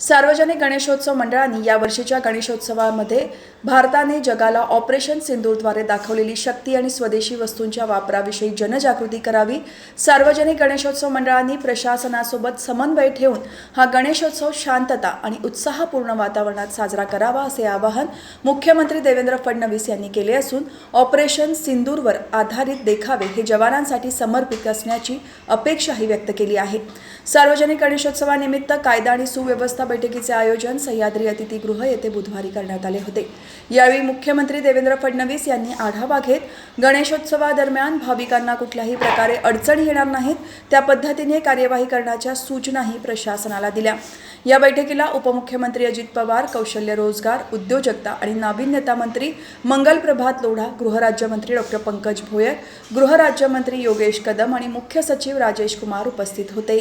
सार्वजनिक गणेशोत्सव मंडळांनी या वर्षीच्या गणेशोत्सवामध्ये भारताने जगाला ऑपरेशन सिंदूरद्वारे दाखवलेली शक्ती आणि स्वदेशी वस्तूंच्या वापराविषयी जनजागृती करावी सार्वजनिक गणेशोत्सव मंडळांनी प्रशासनासोबत समन्वय ठेवून हा गणेशोत्सव शांतता आणि उत्साहपूर्ण वातावरणात साजरा करावा असे आवाहन मुख्यमंत्री देवेंद्र फडणवीस यांनी केले असून ऑपरेशन सिंदूरवर आधारित देखावे हे जवानांसाठी समर्पित असण्याची अपेक्षाही व्यक्त केली आहे. सार्वजनिक गणेशोत्सवानिमित्त कायदा आणि सुव्यवस्था बैठकीचे आयोजन सह्याद्री अतिथीगृह येथे बुधवारी करण्यात आले होते. यावेळी मुख्यमंत्री देवेंद्र फडणवीस यांनी आढावा घेत गणेशोत्सवादरम्यान भाविकांना कुठल्याही प्रकारे अडचणी येणार नाहीत त्या पद्धतीने कार्यवाही करण्याच्या सूचनाही प्रशासनाला दिल्या. या बैठकीला उपमुख्यमंत्री अजित पवार कौशल्य रोजगार उद्योजकता आणि नाविन्यता मंत्री मंगल प्रभात लोढा गृहराज्यमंत्री डॉक्टर पंकज भोयर गृहराज्यमंत्री योगेश कदम आणि मुख्य सचिव राजेश कुमार उपस्थित होते.